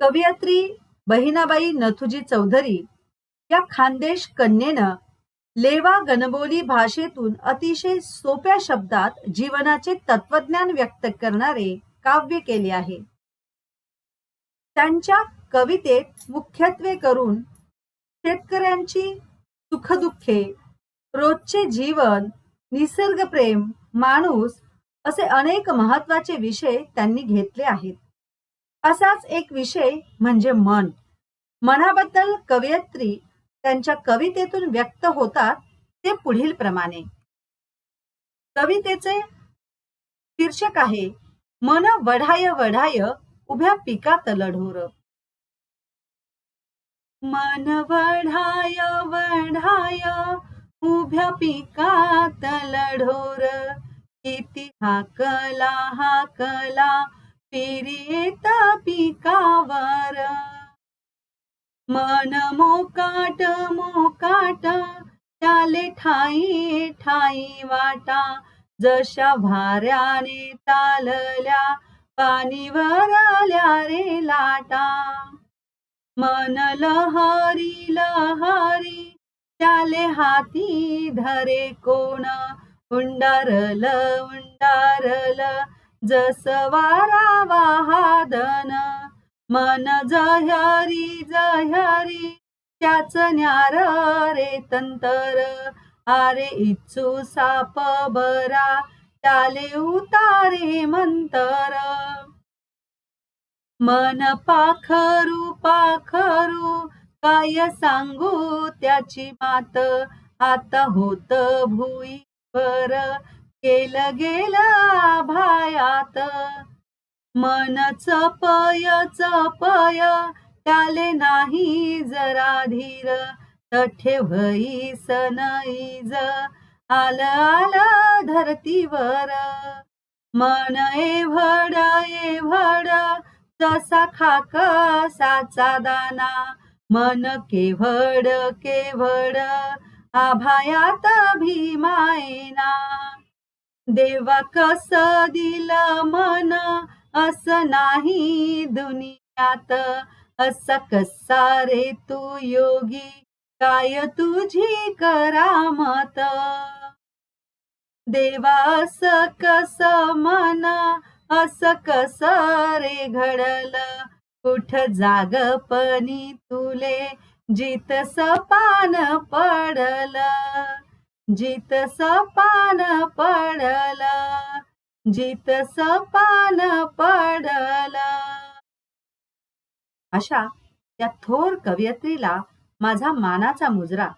कवयित्री बहिणाबाई नथुजी चौधरी या खानदेश कन्येनं लेवा गणबोली भाषेतून अतिशय सोप्या शब्दात जीवनाचे तत्वज्ञान व्यक्त करणारे काव्य केले आहे. त्यांच्या कवितेत मुख्यत्वे करून शेतकऱ्यांची सुखदुःखे रोजचे जीवन निसर्गप्रेम माणूस असे अनेक महत्त्वाचे विषय त्यांनी घेतले आहेत. असाच एक विषय म्हणजे मन. मनाबद्दल कवयित्री त्यांच्या कवितेतून व्यक्त होतात ते पुढील प्रमाणे. कवितेचे शीर्षक आहे मन वढाय वढाय उभ्या पिकात लढोर. मन वढाय वढाय उभ्या पिकात लढोर. किती हाकला हाकला पेरेत पिकावर. मन मोकाट मोकाट त्याले ठाई ठाई वाटा. जशा भाऱ्याने चालल्या पाणीवर आल्या रे लाटा. मन लहरी लहरी त्याले हाती धरे कोण? उंडारल उंडारल जस वारा वाहादन मन जहरी जहरी त्याच न्यार रे तंतर. आरे इच्छू साप बरा त्याले उतारे मंतर. मन पाखरू पाखरू काय सांगू त्याची मात. आता होत भुईवर केलं गेलं भायात. मन चपय चपय त्याले नाही जरा धीर. तठे सनईज. आल आल धरतीवर. मन एव्हड एव्हड जसा खाक साचा दाना. मन केव्हड केवड आभायात भीमायना. देवा कस दिलं मना अस नाही दुनियात. असा कसा रे तू योगी काय तुझी करामत? देवा अस कस मना अस कस रे घडल? कुठ जागपणी तुले जित सपान पडल? जित सपान पडल जित सपान पडल. अशा या थोर कवयित्रीला माझा मानाचा मुजरा.